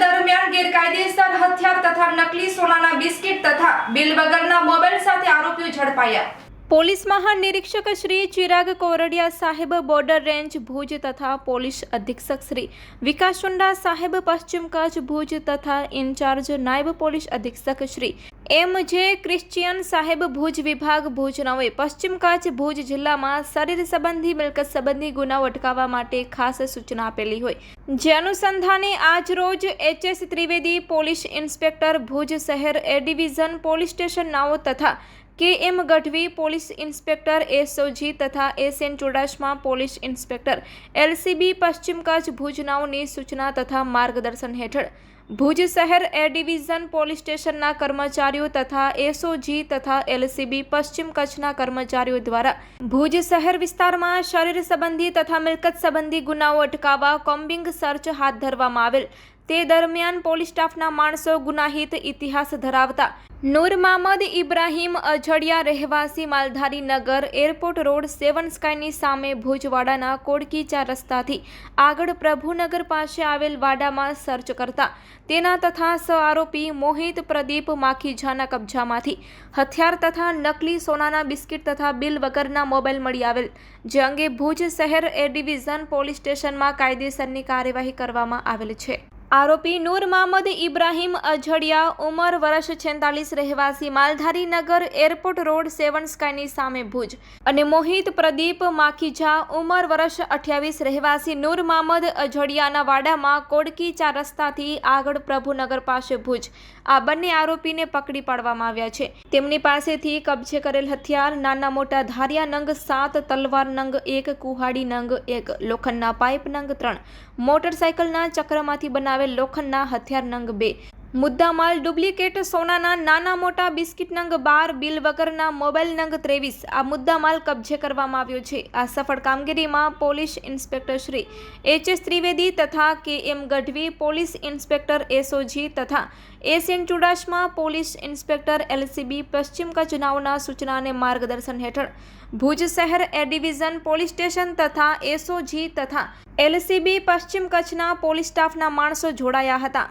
દરમિયાન ગેરકાયદેસર હથિયાર તથા નકલી સોનાના બિસ્કિટ તથા બિલ વગરના મોબાઈલ સાથે આરોપીઓ ઝડપાયા. પોલીસ મહાનિરીક્ષક શ્રી ચિરાગ કોરડિયા સાહેબ બોર્ડર રેન્જ ભુજ તથા પોલીસ અધિક્ષક શ્રી વિકાસ ચુંડા સાહેબ પશ્ચિમ કચ્છ ભુજ તથા ઇન્ચાર્જ નાયબ પોલીસ અધિક્ષક શ્રી એમ જે ક્રિશ્ચિયન સાહેબ ભુજ વિભાગ ભુજ નવે પશ્ચિમ કચ્છ ભુજ જિલ્લામાં શરીર સંબંધી મિલકત સંબંધી ગુનાઓ અટકાવવા માટે ખાસ સૂચના આપેલી હોય. જે અનુસંધાને આજ રોજ H S Trivedi police inspector Bhuj શહેર એ ડિવિઝન પોલીસ સ્ટેશન નાઓ તથા K M Gadhvi police inspector SOG તથા S N Chudasama police inspector LCB પશ્ચિમ કચ્છ ભુજનાઓની સૂચના તથા માર્ગદર્શન હેઠળ. ભુજ શહેર એ ડિવિઝન પોલીસ સ્ટેશનના કર્મચારીઓ તથા એસઓજી તથા એલસીબી પશ્ચિમ કચ્છના કર્મચારીઓ દ્વારા ભુજ શહેર વિસ્તારમાં શરીર સંબંધી તથા મિલકત સંબંધી ગુનાઓ અટકાવવા કોમ્બિંગ સર્ચ હાથ ધરવામાં આવેલ. તે દરમિયાન પોલીસ સ્ટાફના માણસો ગુનાહિત ઇતિહાસ ધરાવતા નૂર મામદ ઇબ્રાહીમ અજડિયા રહેવાસી માલધારી નગર એરપોર્ટ રોડ સેવન સ્કાયની સામે ભુજવાડાના કોડકી ચાર રસ્તાથી આગળ પ્રભુનગર પાસે આવેલ વાડામાં સર્ચ કરતા તેના તથા સ આરોપી મોહિત પ્રદીપ માખીજાના કબજામાંથી હથિયાર તથા નકલી સોનાના બિસ્કિટ તથા બિલ વગરના મોબાઈલ મળી આવેલ, જે અંગે ભુજ શહેર એ ડિવિઝન પોલીસ સ્ટેશનમાં કાયદેસરની કાર્યવાહી કરવામાં આવેલ છે. આરોપી નૂર મહમદ ઇબ્રાહીમ અજડિયા ઉંમર વર્ષ છેતાલીસ રહેવાસી માલધારી નગર એરપોર્ટ રોડ સેવન સ્કાયની સામે ભુજ અને મોહિત પ્રદીપ માખીજા ઉંમર વર્ષ અઠ્યાવીસ રહેવાસી નૂર મહમદ અજડિયાના વાડામાં કોડકી ચાર રસ્તાથી આગળ પ્રભુનગર પાસે ભુજ. આ બંને આરોપીને પકડી પાડવામાં આવ્યા છે. તેમની પાસેથી કબજે કરેલ હથિયાર, નાના મોટા ધારિયા નંગ, સાત તલવાર નંગ, એક કુહાડી નંગ, એક લોખંડના પાઇપ નંગ, ત્રણ મોટરસાયકલના ચક્રમાંથી બનાવેલ લોખંડના હથિયાર નંગ બે. મુદ્દામાલ ડુપ્લિકેટ સોનાના નાના મોટા બિસ્કિટ નંગ બાર બિલ વગરના મોબાઈલ નંગ ત્રેવીસ. આ મુદ્દામાલ કબજે કરવામાં આવ્યો છે. આ સફળ કામગીરીમાં police inspector Shri H S Trivedi તથા K M Gadhvi police inspector SOG તથા S N Chudasama police inspector LCB પશ્ચિમ કચ્છ નાઓના સૂચના અને માર્ગદર્શન હેઠળ ભુજ શહેર એ ડિવિઝન પોલીસ સ્ટેશન તથા એસઓજી તથા એલસીબી પશ્ચિમ કચ્છના પોલીસ સ્ટાફના માણસો જોડાયા હતા.